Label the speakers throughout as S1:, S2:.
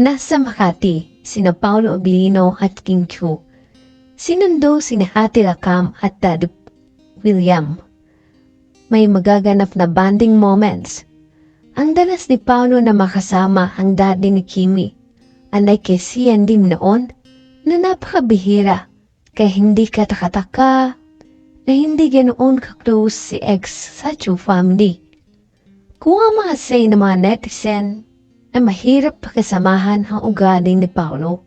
S1: Nasa Makati, sina Paolo Abilino at King Chu. Sinundo sina Ate Lakam at Dad William. May magaganap na bonding moments. Ang dalas ni Paolo na makasama ang daddy ni Kimi. Anay kay din noon na napakabihira kaya hindi katakataka na hindi ganoon ka-close si ex sa Chu family. Kung ang mga say ng mga netizen ay mahirap pakasamahan ang ugali ni Paolo,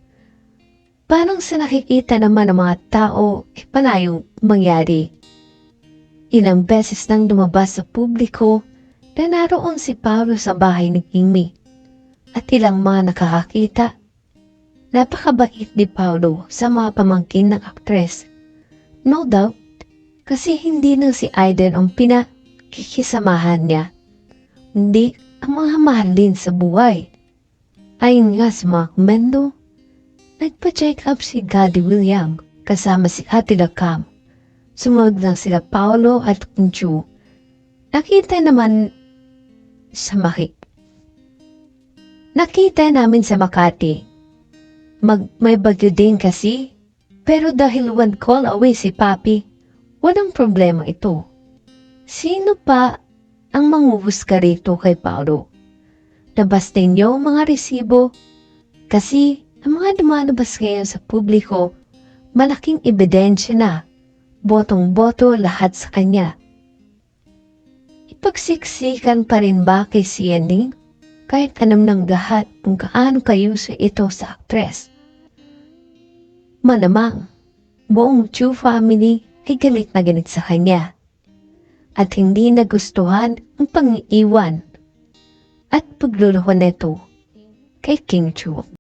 S1: parang sa nakikita naman ng mga tao ay palayong mangyari. Ilang beses nang lumabas sa publiko na naroon si Paolo sa bahay ni Kimi at ilang mga nakakakita. Napakabait ni Paolo sa mga pamangkin ng aktres. No doubt, kasi hindi na si Aiden ang pinakikisamahan niya. Hindi ang mga mahal din sa buhay. Ayon nga sa mga komendo, nagpa-check up si Daddy William kasama si Ate Lakam. Sumunod lang sila Paolo at Kunchu. Nakita naman sa Maki. Nakita namin sa Makati. Mag, may bagyo din kasi. Pero dahil one call away si Papi, walang problema ito. Sino pa ang manguhusga rito kay Paolo? Labas ninyo ang mga resibo kasi ang mga lumalabas ngayon sa publiko, malaking ebidensya na. Botong-boto lahat sa kanya. Ipagsiksikan pa rin ba kay Sianing? Kahit alam ng lahat kung kaano kayo sa ito sa aktres. Malamang, buong Chu family ay galit na galit sa kanya. At hindi nagustuhan ang pang-iwan at pagluluho nito kay King Chu.